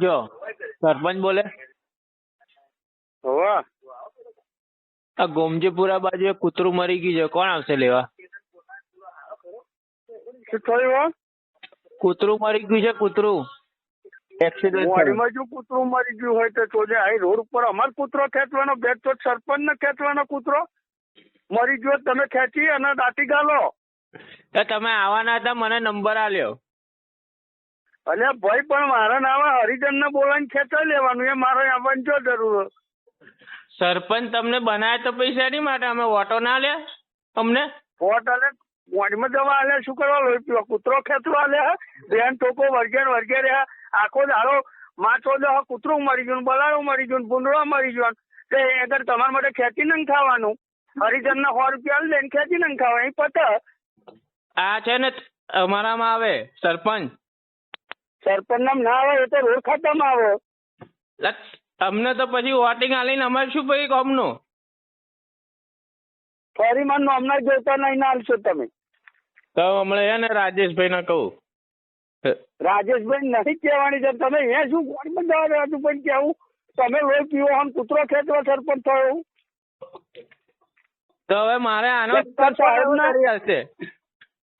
જો સરપંચ બોલે? હોવે આ ગોમજીપુરા બાજુ એક કૂતરું મરી ગયું છે. કોણ આવશે લેવા? શું થયું કૂતરું મરી ગયું છે કૂતરું. એક્સિડન્ટ મોડીમાં જો કૂતરું મરી ગયું હોય તો ચોજે આ રોડ ઉપર અમાર કૂતરો ખેંચવાનો બે તો સરપંચ ને ખેંચવાનો કૂતરો. મરી ગયો તમે ખેંચી અને દાટી ગાલો. તો તમે આવવાના હતા મને નંબર આલ્યો અલ્યા ભાઈ પણ મારા નામે હરિજન ને બોલાવીને ખેંચાઈ લેવાનું એ મારે આવવાની જો જરૂર સરપંચ તમને બનાય તો પૈસા નહીં માટે અમે ઓટો ના લે અમને? વોટ આલે મોડીમાં જવા આલે શું કરવા લો? કૂતરો ખેંચવા આલે બેન ટોકો વર્ગે ને વર્ગે રહ્યા. આખો દાડો માછો ચોદો કૂતરું મરી ગયું બલાડું મરી ગયું ભૂંડળો મરી ગયો તે અગર તમારા માટે ખેંચી નહીં ખાવાનું. હરિજન ના સો રૂપિયા આલી દઈને ખેંચી નહીં ખાવા એ પતા. આ છે ને અમારામાં આવે સરપંચ. સરપંચ નામ ના આવે એ તો રોડ ખાતામાં આવે. અમને તો પછી વોટિંગ આલીને અમારે શું પછી કોમનું? ફરી મન નોમના જોતા નહીં ના આલશો તમે. તો હમણાં છે ને રાજેશભાઈ ને કહું રાજેશભાઈ નહીં કહેવાની છે તમે અહીંયા શું કોણ જવા હતું પણ કેવું? તમે લોહી પીવો આમ કૂતરો ખેંચવા સરપંચ થયો તો હવે મારે આનો સાહેબના- કરી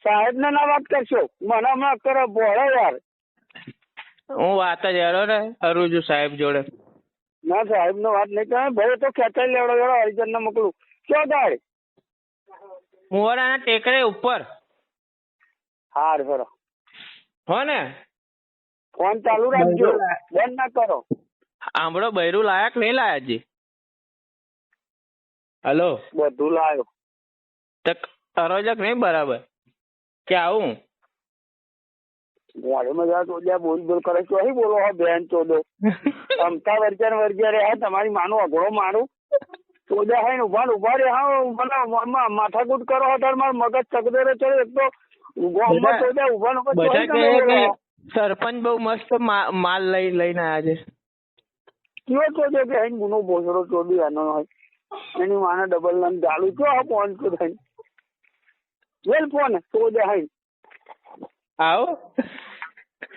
સાહેબ ને ના વાત કરશો. મને હમણાં કરો ભોળો યાર. હું વાત જ હેરો ને કરું છું સાહેબ જોડે. ના સાહેબ નો વાત નહીં કરે ભલે તો ખેંચાઈ લેવડો વેળો હરિજન ને મોકલું. કયો થાય મુવાડાના ટેકરે ઉપર. હાર ભરો હો ને. ફોન ચાલુ રાખજો. બંધ ના કરો. આંબળો બૈરું લાયક નહીં લાયા જી. હલો. બધું લાયો. તક અરોજક નહીં બરાબર. કે આવું? ગાડીમાં જા તો જ્યાં બોલ બોલ કરે તો બોલો હો બેન ચોદો. અમતા વર્જન વર્જન હા તમારી માનો અઘરો મારું ચોદા હે ને ઊભા ઊભા રે હા મને માથાકૂટ કરો હો તાર માર મગજ ચકદરે ચડે એક તો ગામમાં ચોદા ઊભા ને ચોહી. સરપંચ બહુ મસ્ત માલ લઈ લઈને આવ્યા છે. કયો ચોદો કે હઈ ગુનો બોસરો ચોદી આનો હોય. એની માને ડબલ નામ ચાલુ છો હા ફોન તો થઈ વેલ ફોન ચોદા હઈ આવો.